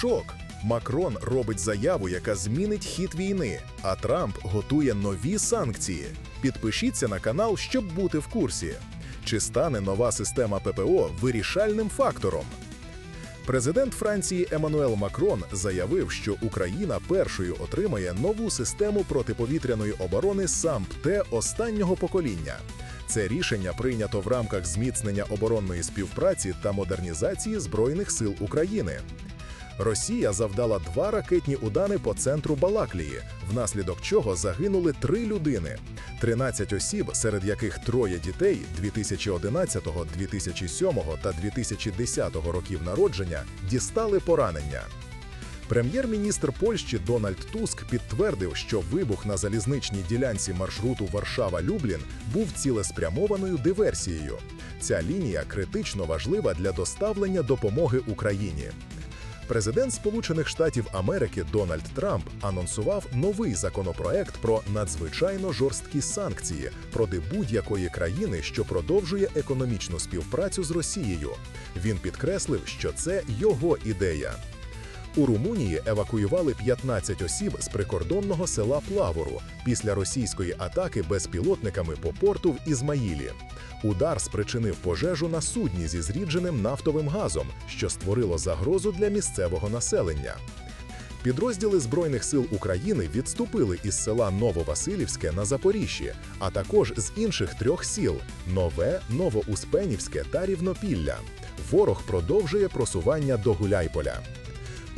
Шок. Макрон робить заяву, яка змінить хід війни, а Трамп готує нові санкції. Підпишіться на канал, щоб бути в курсі. Чи стане нова система ППО вирішальним фактором? Президент Франції Еммануел Макрон заявив, що Україна першою отримає нову систему протиповітряної оборони САМП-Т останнього покоління. Це рішення прийнято в рамках зміцнення оборонної співпраці та модернізації Збройних сил України. Росія завдала два ракетні удари по центру Балаклії, внаслідок чого загинули три людини. 13 осіб, серед яких троє дітей 2011, 2007 та 2010 років народження, дістали поранення. Прем'єр-міністр Польщі Дональд Туск підтвердив, що вибух на залізничній ділянці маршруту Варшава-Люблін був цілеспрямованою диверсією. Ця лінія критично важлива для доставлення допомоги Україні. Президент Сполучених Штатів Америки Дональд Трамп анонсував новий законопроект про надзвичайно жорсткі санкції проти будь-якої країни, що продовжує економічну співпрацю з Росією. Він підкреслив, що це його ідея. У Румунії евакуювали 15 осіб з прикордонного села Плавору після російської атаки безпілотниками по порту в Ізмаїлі. Удар спричинив пожежу на судні зі зрідженим нафтовим газом, що створило загрозу для місцевого населення. Підрозділи Збройних сил України відступили із села Нововасилівське на Запоріжжі, а також з інших трьох сіл Нове, Новоуспенівське та Рівнопілля. Ворог продовжує просування до Гуляйполя.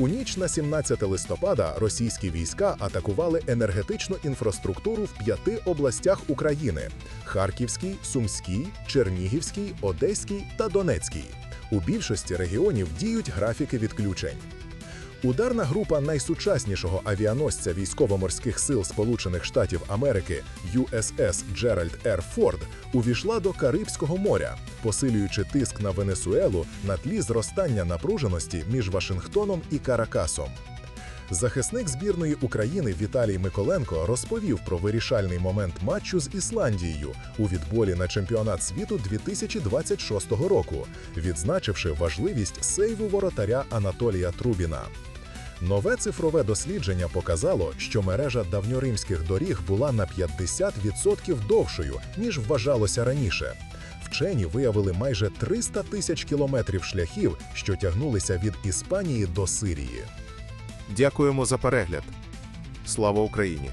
У ніч на 17 листопада російські війська атакували енергетичну інфраструктуру в п'яти областях України: Харківській, Сумській, Чернігівській, Одеській та Донецькій. У більшості регіонів діють графіки відключень. Ударна група найсучаснішого авіаносця військово-морських сил Сполучених Штатів Америки USS Джеральд Р. Форд увійшла до Карибського моря, посилюючи тиск на Венесуелу на тлі зростання напруженості між Вашингтоном і Каракасом. Захисник збірної України Віталій Миколенко розповів про вирішальний момент матчу з Ісландією у відборі на чемпіонат світу 2026 року, відзначивши важливість сейву воротаря Анатолія Трубіна. Нове цифрове дослідження показало, що мережа давньоримських доріг була на 50% довшою, ніж вважалося раніше. Вчені виявили майже 300 тисяч кілометрів шляхів, що тягнулися від Іспанії до Сирії. Дякуємо за перегляд. Слава Україні!